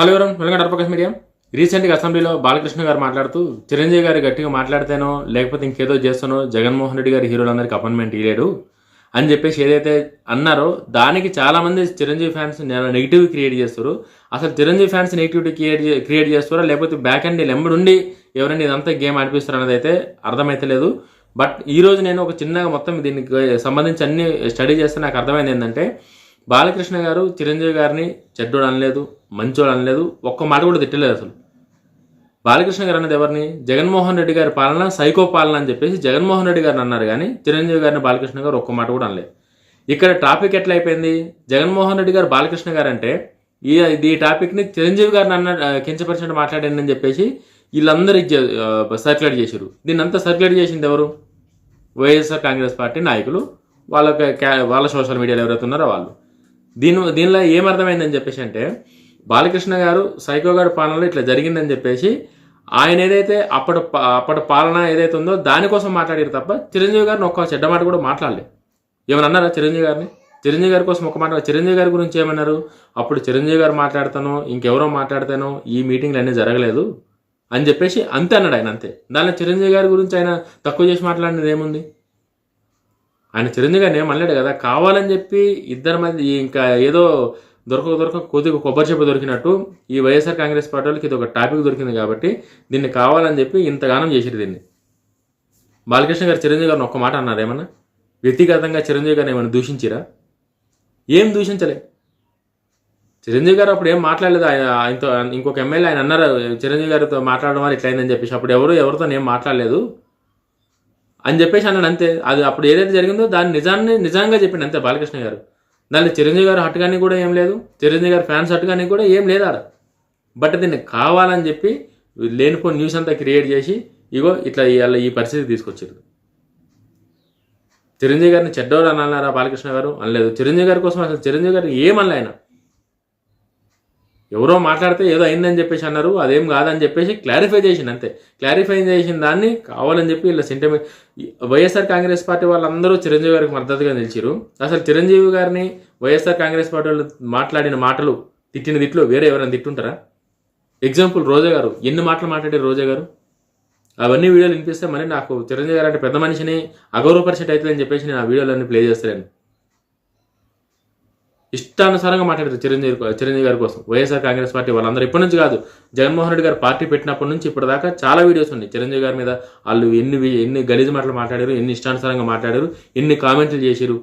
Hello ఎవరం welcome అర్పకాశ్ media. రీసెంట్గా అసెంబ్లీలో బాలకృష్ణ గారు మాట్లాడుతూ చిరంజీవి గారు గట్టిగా మాట్లాడితేనో లేకపోతే ఇంకేదో చేస్తానో జగన్మోహన్ రెడ్డి గారి హీరోలందరికీ అపాయింట్మెంట్ ఇవ్వలేడు అని చెప్పేసి ఏదైతే అన్నారో దానికి చాలామంది చిరంజీవి ఫ్యాన్స్ నెగిటివ్ క్రియేట్ చేస్తారు. అసలు Chiranjeevi fans negativity create create చేస్తారా లేకపోతే బ్యాక్ అండ్ లెంబడుండి ఎవరైనా ఇదంతా గేమ్ ఆడిపిస్తారు అనేది అయితే అర్థమైతలేదు బట్ ఈ రోజు నేను ఒక చిన్నగా మొత్తం దీనికి సంబంధించి అన్ని స్టడీ చేస్తే నాకు అర్థమైంది ఏంటంటే బాలకృష్ణ గారు చిరంజీవి గారిని చెడ్డోడు అనలేదు మంచోడు అనలేదు ఒక్క మాట కూడా తిట్టలేదు అసలు. బాలకృష్ణ గారు అన్నది ఎవరిని? జగన్మోహన్ రెడ్డి గారి పాలన సైకో పాలన అని చెప్పేసి జగన్మోహన్ రెడ్డి గారిని అన్నారు కానీ చిరంజీవి గారిని బాలకృష్ణ గారు ఒక్క మాట కూడా అనలేదు. ఇక్కడ టాపిక్ ఎట్లా అయిపోయింది? జగన్మోహన్ రెడ్డి గారు బాలకృష్ణ గారు అంటే ఈ ఈ టాపిక్ని చిరంజీవి గారిని అన్న కించపరిచినట్టు మాట్లాడండి అని చెప్పేసి వీళ్ళందరూ సర్క్యులేట్ చేశారు. దీన్ని అంతా సర్క్యులేట్ చేసింది ఎవరు? వైఎస్ఆర్ కాంగ్రెస్ పార్టీ నాయకులు. వాళ్ళ వాళ్ళ సోషల్ మీడియాలో ఎవరైతే ఉన్నారో వాళ్ళు. దీని దీనిలో ఏమర్థమైందని చెప్పేసి అంటే బాలకృష్ణ గారు సైకో గారి పాలనలో ఇట్లా జరిగిందని చెప్పేసి ఆయన ఏదైతే అప్పటి అప్పటి పాలన ఏదైతే ఉందో దానికోసం మాట్లాడారు తప్ప చిరంజీవి గారిని ఒక్క చెడ్డ మాట కూడా మాట్లాడలేదు. ఏమని అన్నారా చిరంజీవి గారిని? చిరంజీవి గారి కోసం ఒక మాట చిరంజీవి గారి గురించి ఏమన్నారు? అప్పుడు చిరంజీవి గారు మాట్లాడతాను ఇంకెవరో మాట్లాడతాను ఈ మీటింగ్లు అన్నీ జరగలేదు అని చెప్పేసి అంతే అన్నాడు ఆయన అంతే. దానిలో చిరంజీవి గారి గురించి ఆయన తక్కువ చేసి మాట్లాడినది ఏముంది? ఆయన చిరంజీవి గారిని ఏమనలేడు కదా? కావాలని చెప్పి ఇద్దరి మధ్య ఇంకా ఏదో దొరక దొరక కొద్దిగా కొబ్బరి చెప్పు దొరికినట్టు ఈ వైఎస్ఆర్ కాంగ్రెస్ పార్టీ వాళ్ళకి ఇది ఒక టాపిక్ దొరికింది కాబట్టి దీన్ని కావాలని చెప్పి ఇంతగానం చేసిరు దీన్ని. బాలకృష్ణ గారు చిరంజీవి గారిని ఒక్క మాట అన్నారు ఏమన్నా? వ్యక్తిగతంగా చిరంజీవి గారిని ఏమైనా దూషించిరా? ఏం దూషించలే. చిరంజీవి గారు అప్పుడు ఏం మాట్లాడలేదు. ఆయన ఆయనతో ఇంకొక ఎమ్మెల్యే ఆయన అన్నారు చిరంజీవి గారితో మాట్లాడడం వల్ల ఇట్లయిందని చెప్పేసి. అప్పుడు ఎవరు ఎవరితో ఏం మాట్లాడలేదు. అని చెప్పేసి అన్నాడు అంతే. అది అప్పుడు ఏదైతే జరిగిందో దాని నిజాన్ని నిజంగా చెప్పిండు అంతే బాలకృష్ణ గారు. దాన్ని చిరంజీవి గారు హట్ కానీ కూడా ఏం లేదు చిరంజీవి గారు ఫ్యాన్స్ హట్ కానీ కూడా ఏం లేదు ఆడ. బట్ దీన్ని కావాలని చెప్పి లేనిపోని న్యూస్ అంతా క్రియేట్ చేసి ఇగో ఇట్లా ఇవాళ ఈ పరిస్థితి తీసుకొచ్చారు. చిరంజీవి గారిని చెడ్డోడు అన్నారా బాలకృష్ణ గారు? అనలేదు. చిరంజీవి గారి కోసం అసలు చిరంజీవి గారు ఏమనలే ఆయన. ఎవరో మాట్లాడితే ఏదో అయిందని చెప్పేసి అన్నారు అదేం కాదని చెప్పేసి క్లారిఫై చేసింది అంతే. క్లారిఫై చేసిన దాన్ని కావాలని చెప్పి ఇలా సెంటిమెంట్ వైఎస్ఆర్ కాంగ్రెస్ పార్టీ వాళ్ళందరూ చిరంజీవి గారికి మద్దతుగా నిలిచారు అసలు చిరంజీవి గారిని వైఎస్ఆర్ కాంగ్రెస్ పార్టీ వాళ్ళు మాట్లాడిన మాటలు తిట్టిన తిట్లు వేరే ఎవరైనా తిట్టుంటారా? ఎగ్జాంపుల్ రోజా గారు ఎన్ని మాటలు మాట్లాడారు రోజా గారు? అవన్నీ వీడియోలు వినిపిస్తే మరి నాకు చిరంజీవి గారు అంటే పెద్ద మనిషిని అగౌరవపరిచేట్ అవుతుందని చెప్పేసి నేను ఆ వీడియోలన్నీ ప్లే చేస్తాను ఇష్టానుసారంగా మాట్లాడారు చిరంజీవి చిరంజీవి గారి కోసం. వైఎస్ఆర్ కాంగ్రెస్ పార్టీ వాళ్ళందరూ ఇప్పటి నుంచి కాదు జగన్మోహన్ రెడ్డి గారు పార్టీ పెట్టినప్పటి నుంచి ఇప్పటిదాకా చాలా వీడియోస్ ఉన్నాయి. చిరంజీవి గారి మీద వాళ్ళు ఎన్ని ఎన్ని గలీజ్ మాటలు మాట్లాడారు ఎన్ని ఇష్టానుసారంగా మాట్లాడారు ఎన్ని కామెంట్లు చేశారు.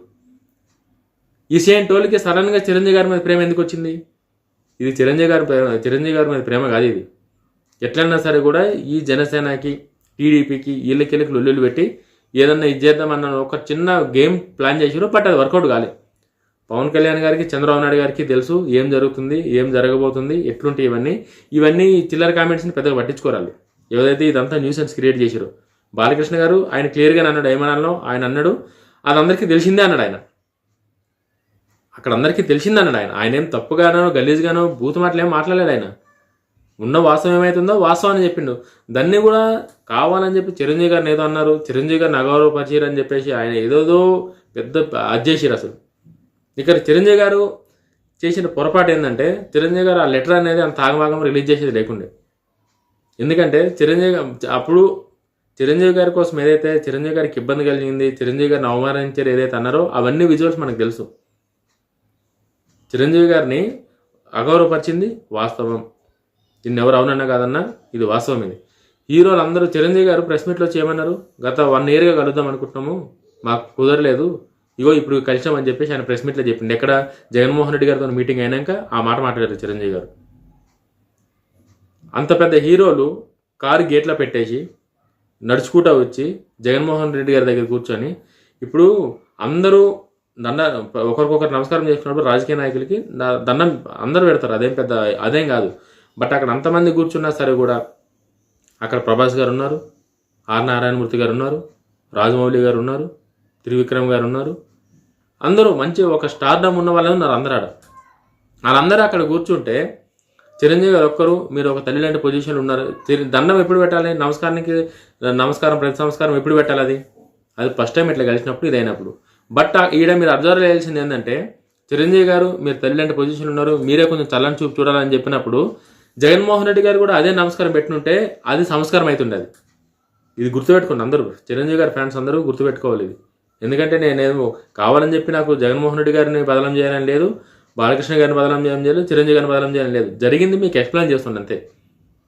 ఈ సేమ్ టోల్కి సడన్గా చిరంజీవి గారి మీద ప్రేమ ఎందుకు వచ్చింది? ఇది చిరంజీవి గారి ప్రేమ చిరంజీవి గారి మీద ప్రేమ కాదు ఇది. ఎట్లన్నా సరే కూడా ఈ జనసేనకి టీడీపీకి వీళ్ళకి వీళ్ళకి లొల్లులు పెట్టి ఏదన్నా ఇది చేద్దామన్న ఒక చిన్న గేమ్ ప్లాన్ చేసారు బట్ అది వర్కౌట్ కాలేదు పవన్ కళ్యాణ్ గారికి చంద్రబాబు నాయుడు గారికి తెలుసు ఏం జరుగుతుంది ఏం జరగబోతుంది ఎట్లుంటాయి ఇవన్నీ. ఇవన్నీ చిల్లర కామెంట్స్ని పెద్దగా పట్టించుకోరాలి ఏదైతే ఇదంతా న్యూసెన్స్ క్రియేట్ చేశారు. బాలకృష్ణ గారు ఆయన క్లియర్గా అన్నాడు ఏమనాలో ఆయన అన్నాడు అది అందరికీ తెలిసిందే అన్నాడు ఆయన. అక్కడ అందరికీ తెలిసిందే అన్నాడు ఆయన. ఆయన ఏం తప్పుగానో గలీజ్గానో బూత్ మాటలు ఏం మాట్లాడలేడు ఆయన. ఉన్న వాస్తవం ఏమైతుందో వాస్తవం అని చెప్పిండు. దాన్ని కూడా కావాలని చెప్పి చిరంజీవి గారిని ఏదో అన్నారు. చిరంజీవి గారిని అగౌరవపరిచారు అని చెప్పేసి ఆయన ఏదోదో పెద్ద అది చేసిరు అసలు. ఇక్కడ చిరంజీవి గారు చేసిన పొరపాటు ఏంటంటే చిరంజీవి గారు ఆ లెటర్ అనేది అంత ఆగమాగం రిలీజ్ చేసేది లేకుండే. ఎందుకంటే చిరంజీవి అప్పుడు చిరంజీవి గారి కోసం ఏదైతే చిరంజీవి గారికి ఇబ్బంది కలిగింది చిరంజీవి గారిని అవమానించారు ఏదైతే అన్నారో అవన్నీ విజువల్స్ మనకు తెలుసు. చిరంజీవి గారిని అగౌరవపరిచింది వాస్తవం. దీన్ని ఎవరు అవునన్నా కాదన్నా ఇది వాస్తవం ఇది. హీరోలు అందరూ చిరంజీవి గారు ప్రెస్ మీట్లో చేయమన్నారు. గత వన్ ఇయర్గా కలుద్దాం అనుకుంటున్నాము. మాకు కుదరలేదు. ఇగో ఇప్పుడు కలిసామని చెప్పేసి ఆయన ప్రెస్ మీట్లో చెప్పింది ఎక్కడ జగన్మోహన్ రెడ్డి గారితో మీటింగ్ అయినాక ఆ మాట మాట్లాడారు చిరంజీవి గారు. అంత పెద్ద హీరోలు కారు గేట్లో పెట్టేసి నడుచుకుంటూ వచ్చి జగన్మోహన్ రెడ్డి గారి దగ్గర కూర్చొని ఇప్పుడు అందరూ దండ ఒకరికొకరు నమస్కారం చేసుకున్నప్పుడు రాజకీయ నాయకులకి దండం అందరూ పెడతారు. అదేం పెద్ద అదేం కాదు. బట్ అక్కడ అంతమంది కూర్చున్నా సరే కూడా అక్కడ ప్రభాస్ గారు ఉన్నారు ఆర్ నారాయణమూర్తి గారు ఉన్నారు రాజమౌళి గారు ఉన్నారు త్రివిక్రమ్ గారు ఉన్నారు అందరూ మంచి ఒక స్టార్డమ్ ఉన్న వాళ్ళు ఉన్నారు అందరూ ఆడ వాళ్ళందరూ అక్కడ కూర్చుంటే చిరంజీవి గారు ఒక్కరు మీరు ఒక తల్లి లాంటి పొజిషన్లో ఉన్నారు. తిరి- దండం ఎప్పుడు పెట్టాలి? నమస్కారానికి నమస్కారం ప్రతి సంస్కారం ఎప్పుడు పెట్టాలి అది? అది ఫస్ట్ టైం ఇట్లా కలిసినప్పుడు ఇదైనప్పుడు. బట్ ఈడ మీరు అబ్జర్వ్ చేయాల్సింది ఏంటంటే చిరంజీవి గారు మీరు తల్లి లాంటి పొజిషన్ ఉన్నారు మీరే కొంచెం చల్లని చూపు చూడాలని చెప్పినప్పుడు జగన్మోహన్ రెడ్డి గారు కూడా అదే నమస్కారం పెట్టినుంటే అది సంస్కారం అవుతుండేది ఇది గుర్తుపెట్టుకోండి అందరూ. చిరంజీవి గారి ఫ్యాన్స్ అందరూ గుర్తుపెట్టుకోవాలి ఇది. ఎందుకంటే నేనేమో కావాలని చెప్పి నాకు జగన్మోహన్ రెడ్డి గారిని బదలం చేయాలని లేదు బాలకృష్ణ గారిని బదలం చేయడం లేదు చిరంజీవి గారిని బదలం చేయడం లేదు. జరిగింది మీకు ఎక్స్ప్లెయిన్ చేస్తుండే అంతే.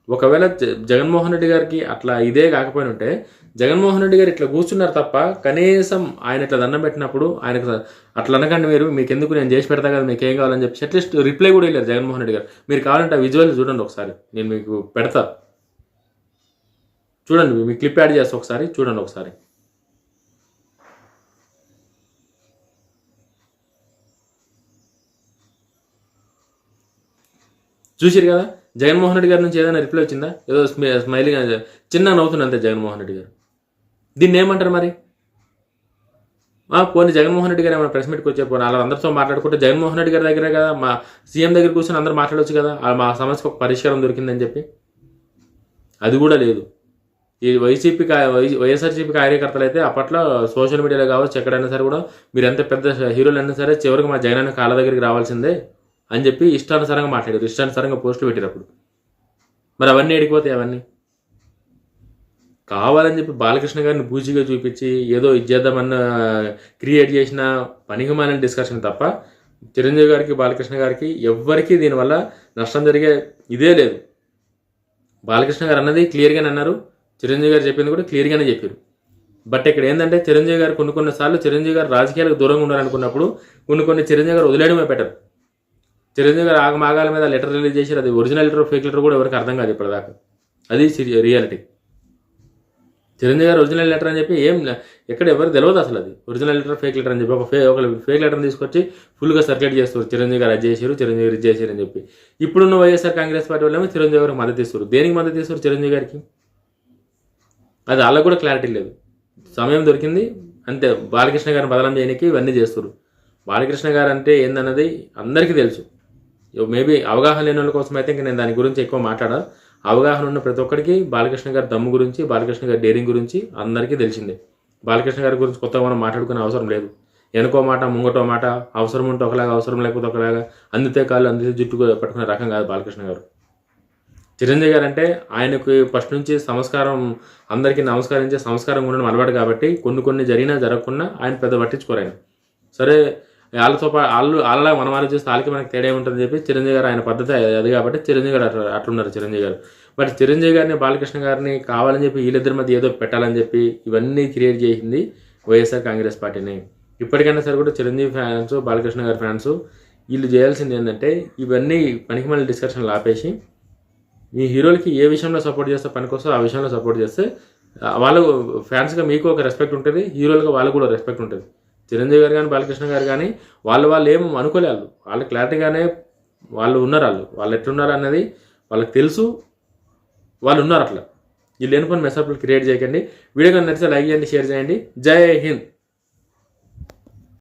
ఒకవేళ జ- జగన్మోహన్ రెడ్డి గారికి అట్లా ఇదే కాకపోయి ఉంటే జగన్మోహన్ రెడ్డి గారు ఇట్లా కూర్చున్నారు తప్ప కనీసం ఆయన ఇట్లా దండం పెట్టినప్పుడు ఆయనకు అట్లా అనకండి మీరు మీకు ఎందుకు నేను చేసి పెడతా కదా మీకు ఏం కావాలని చెప్పి అట్లీస్ట్ రిప్లై కూడా వెళ్ళారు జగన్మోహన్ రెడ్డి గారు. మీరు కావాలంటే ఆ విజువల్ చూడండి ఒకసారి. నేను మీకు పెడతా. చూడండి మీ క్లిప్ యాడ్ చేస్తా ఒకసారి చూడండి ఒకసారి. చూసారు కదా? జగన్మోహన్ రెడ్డి గారి నుంచి ఏదైనా రిప్లై వచ్చిందా? ఏదో స్మి- స్మైలింగ్ చిన్న నవ్వుతుంది అంతే జగన్మోహన్ రెడ్డి గారు. దీన్ని ఏమంటారు మరి? ఆ, పోనీ జగన్మోహన్ రెడ్డి గారు ఏమైనా ప్రెస్ మీట్కి వచ్చే పోనీ అలా అందరితో మాట్లాడుకుంటే జగన్మోహన్ రెడ్డి గారి దగ్గరే కదా మా సీఎం దగ్గర కూర్చొని అందరూ మాట్లాడొచ్చు కదా ఆ, మా సమస్యకు ఒక పరిష్కారం దొరికిందని చెప్పి? అది కూడా లేదు. ఈ వైసీపీ వై వైఎస్ఆర్సీపీ కార్యకర్తలు అయితే అప్పట్లో సోషల్ మీడియాలో కావచ్చు ఎక్కడైనా సరే కూడా మీరు ఎంత పెద్ద హీరోలు అయినా సరే చివరికి మా జగన్ కాళ్ళ దగ్గరికి రావాల్సిందే. అని చెప్పి ఇష్టానుసారంగా మాట్లాడారు. ఇష్టానుసారంగా పోస్టులు పెట్టినప్పుడు మరి అవన్నీ ఎడిపోతాయి అవన్నీ? కావాలని చెప్పి బాలకృష్ణ గారిని బూజీగా చూపించి ఏదో ఇది చేద్దామన్న క్రియేట్ చేసిన పనికిమాలిన డిస్కషన్ తప్ప చిరంజీవి గారికి బాలకృష్ణ గారికి ఎవ్వరికీ దీనివల్ల నష్టం జరిగే ఇదే లేదు. బాలకృష్ణ గారు అన్నది క్లియర్గానే అన్నారు. చిరంజీవి గారు చెప్పింది కూడా క్లియర్గానే చెప్పారు. బట్ ఇక్కడ ఏంటంటే చిరంజీవి గారు కొన్ని కొన్ని సార్లు చిరంజీవి గారు రాజకీయాలకు దూరంగా ఉండాలనుకున్నప్పుడు కొన్ని కొన్ని చిరంజీవి గారు వదిలేయడమే బెటర్. చిరంజీవి గారు ఆగమాగాల మీద లెటర్ రిలీజ్ చేశారు. అది ఒరిజినల్ లెటర్ ఫేక్ లెటర్ కూడా ఎవరికి అర్థం కాదు ఇప్పటిదాకా. అది రియాలిటీ చిరంజీవి గారు ఒరిజినల్ లెటర్ అని చెప్పి ఏం ఎక్కడ ఎవరు తెలియదు అసలు అది. ఒరిజినల్ లెటర్ ఫేక్ లెటర్ అని చెప్పి ఒక ఫే ఒక ఫేక్ లెటర్ తీసుకొచ్చి ఫుల్గా సర్క్యులేట్ చేస్తారు చిరంజీవి గారు అది చేశారు చిరంజీవి గారు ఇది చేశారు అని చెప్పి. ఇప్పుడున్న వైఎస్ఆర్ కాంగ్రెస్ పార్టీ వాళ్ళేమో చిరంజీవి గారికి మద్దతు ఇస్తారు దేనికి మద్దతు ఇస్తారు చిరంజీవి గారికి? అది వాళ్ళకు కూడా క్లారిటీ లేదు. సమయం దొరికింది. అంతే బాలకృష్ణ గారిని బదలం చేయడానికి ఇవన్నీ చేస్తారు బాలకృష్ణ గారు అంటే ఏందన్నది అందరికీ తెలుసు. మేబీ అవగాహన లేని వాళ్ళ కోసం అయితే ఇంకా నేను దాని గురించి ఎక్కువ మాట్లాడా అవగాహన ఉన్న ప్రతి ఒక్కరికి బాలకృష్ణ గారి దమ్ము గురించి బాలకృష్ణ గారి డేరింగ్ గురించి అందరికీ తెలిసిందే. బాలకృష్ణ గారి గురించి కొత్తగా మనం మాట్లాడుకునే అవసరం లేదు. వెనుకో మాట ముంగటో మాట అవసరం ఉంటే ఒకలాగా అవసరం లేకపోతే ఒకలాగా అందితే కాళ్ళు అందితే జుట్టు పట్టుకునే రకం కాదు బాలకృష్ణ గారు. చిరంజీవి గారు అంటే ఆయనకు ఫస్ట్ నుంచి సంస్కారం అందరికీ నమస్కరించే సంస్కారం ఉండడం అలవాటు కాబట్టి కొన్ని కొన్ని జరిగినా జరగకుండా ఆయన పెద్ద పట్టించుకోరు ఆయన. సరే వాళ్ళతో పా వాళ్ళు వాళ్ళ మనం ఆలోచిస్తే వాళ్ళకి మనకి తేడా ఉంటుందని చెప్పి చిరంజీవి గారు ఆయన పద్ధతి అది కాబట్టి చిరంజీవి గారు అట్లా అట్లున్నారు చిరంజీవి గారు. బట్ చిరంజీవి గారిని బాలకృష్ణ గారిని కావాలని చెప్పి వీళ్ళిద్దరి మధ్య ఏదో పెట్టాలని చెప్పి ఇవన్నీ క్రియేట్ చేసింది వైఎస్ఆర్ కాంగ్రెస్ పార్టీని. ఇప్పటికైనా సరే కూడా చిరంజీవి ఫ్యాన్స్ బాలకృష్ణ గారి ఫ్యాన్స్ వీళ్ళు చేయాల్సింది ఏంటంటే ఇవన్నీ పనికి మళ్ళీ డిస్కషన్లు ఆపేసి మీ హీరోలకి ఏ విషయంలో సపోర్ట్ చేస్తే పనికొస్తో ఆ విషయంలో సపోర్ట్ చేస్తే వాళ్ళు ఫ్యాన్స్గా మీకు ఒక రెస్పెక్ట్ ఉంటుంది హీరోలుగా వాళ్ళకు కూడా రెస్పెక్ట్ ఉంటుంది. చిరంజీవి గారు కానీ బాలకృష్ణ గారు కానీ వాళ్ళు వాళ్ళు ఏం అనుకోలేదు వాళ్ళు. క్లారిటీగానే వాళ్ళు ఉన్నారు వాళ్ళు. వాళ్ళు ఎట్లున్నారు అన్నది వాళ్ళకి తెలుసు. వాళ్ళు ఉన్నారు అట్లా. వీళ్ళు లేని పని క్రియేట్ చేయకండి. వీడియో కానీ నచ్చితే లైక్ చేయండి షేర్ చేయండి. జై హింద్.